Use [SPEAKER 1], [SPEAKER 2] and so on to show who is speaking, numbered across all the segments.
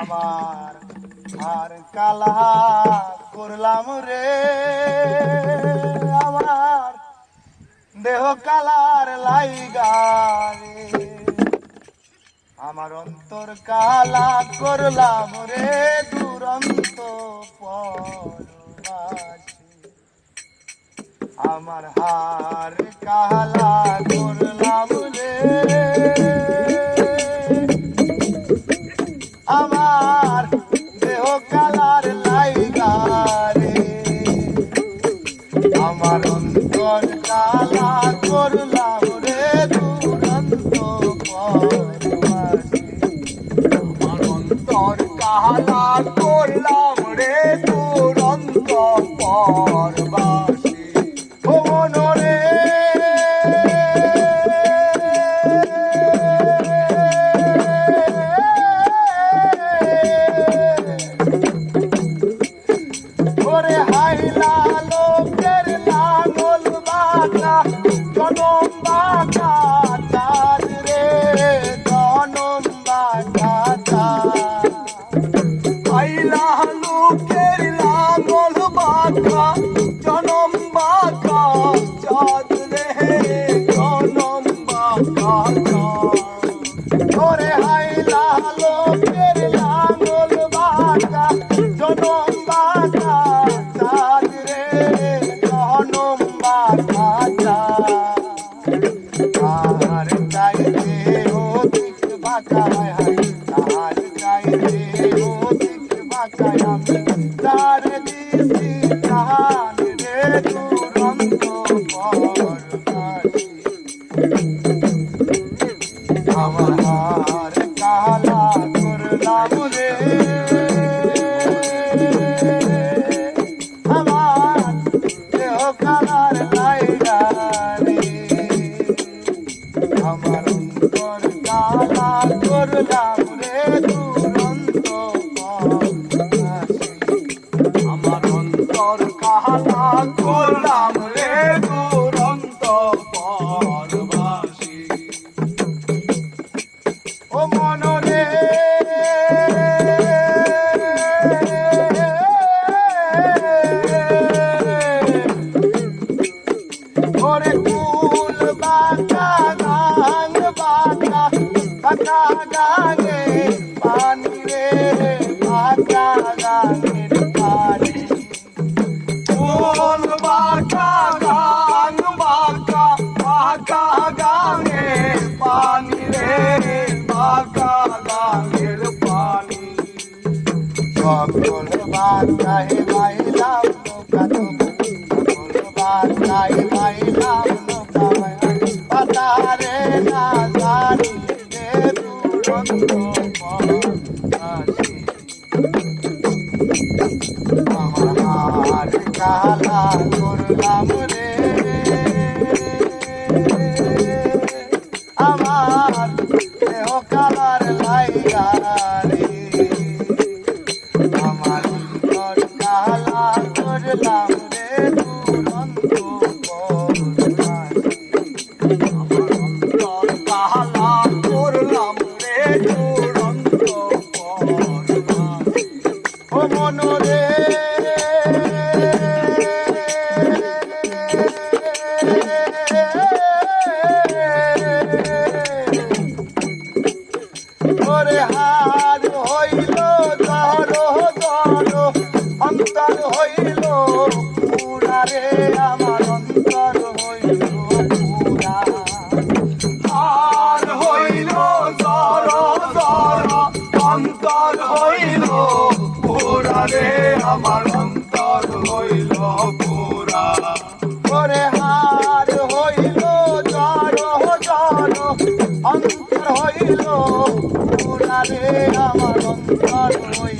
[SPEAKER 1] আমার আর কালা করলাম রে। আমার দেহ কালার লাইগা রে। আমার অন্তর কালা করলাম রে, দুরন্ত আমার হার কালা অন্তর কালা করলাম রে দুরন্ত পরবাসী ও বাটা জনম বাটা চাঁদ রে জনম চাঁদ। ওরে হাইলা লোকের লাঙল বাটা জনম বাটা চাঁদ রে জনম বাটা চাঁদ। আর চাইতে অধিক বাঁচায় হাই তার চাইতে অধিক বাঁচায় আমি। পরবাসী ও মনরে সকল বার্তায় বাইলাম নৌকা সকল বার্তায় বাইলাম নৌকা পাতারে না জানি রে দুরন্ত আমার করলাম হইল জড় জড় অন্তর হইল পুরা আমার অন্তর হইল পুরা আর হইল জড় জড় অন্তর হইল পুরা রে আমার অন্তর হইল পুরা ওরে হার হইল জড় জড়, অন্তর হইল পুরা রে আমার অন্তর হইল।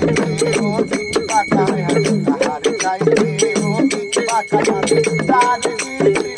[SPEAKER 1] জোড়া রে